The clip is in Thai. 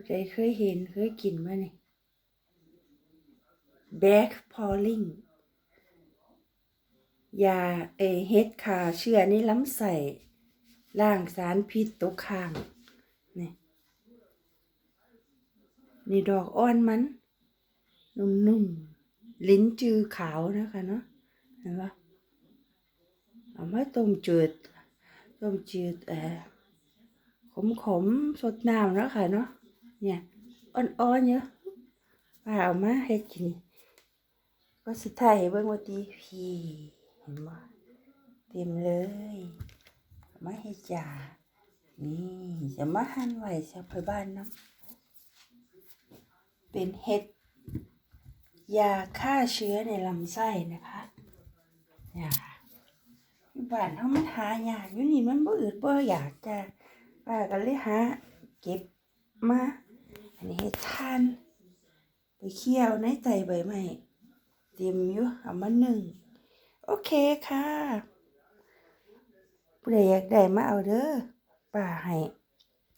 ผู้ใดเคยเห็นเคยกินมานี่ back polling ยาเอเฮดขาเชื้อในล้ำไส้ล้างสารพิษตกค้างนี่นี่ดอกอ้อนมัน นุ่มๆ ลิ้นจือขาวนะคะเนาะเห็นปะเอามาต้มจืดต้มจืดเอ่อขมๆ สดน้ำแล้วค่ะเนาะ เนี่ยอ่อนๆเยอะป้าเอามาให้กินก็สิถ่ายให้เบิ่งว่าตีพี่เห็นบ่เต็มเลยมาให้จ่านี่จะมาหั่นไว้สับไปบ้านน้ำเป็นเห็ดยาฆ่าเชื้อในลำไส้นะคะเนี่ยบ้านเขามันหายากอยู่นี่มันบ่อืดบ่อยากจะป้าก็เลยหาเก็บมา อันนี้ให้ทาน ไปเคี่ยวในใจใบไม้เตรียมอยู่เอามาหนึ่ง โอเคค่ะผู้ใดอยากได้มาเอาเด้อป้าให้